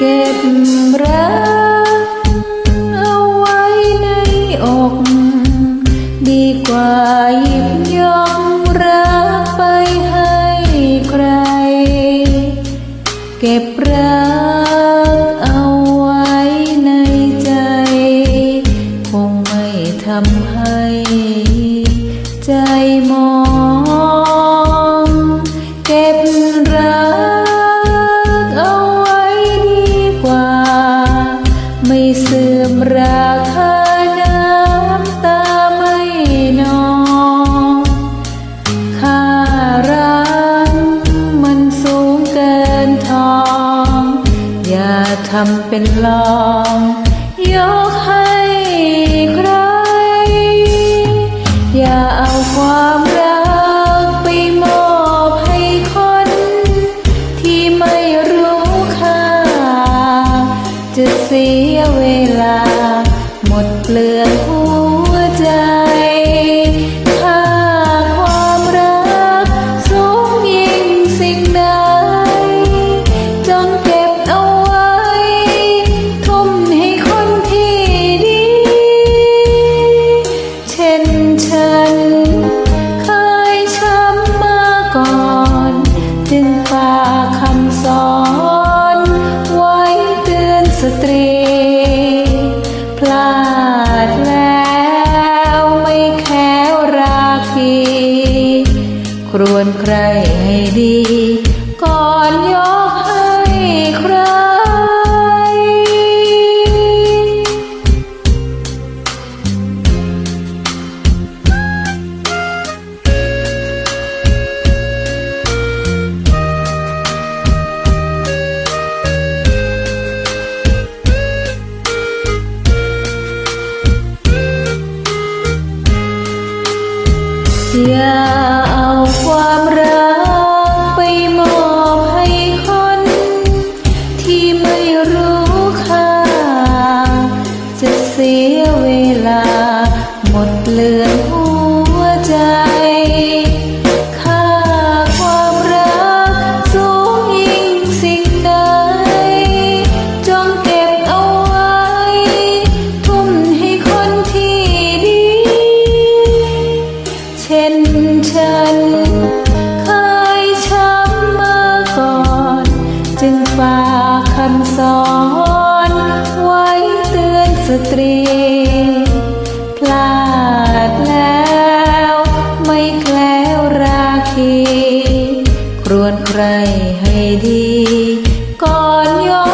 เก็บรักเอาไว้ในอก ดีกว่าหยิบยกรักไปให้ใคร เก็บรักเอาไว้ในใจ คงไม่ทำให้ใจมอง ทำเป็นลองยอ จึงฝากคำสอน ไว้เตือนสตรี พลาดแล้วไม่แค้วราคี ครวนใครให้ดี อ รี พลาดแล้วไม่แคล้วราคี ครวนใครให้ดี ก่อนยอ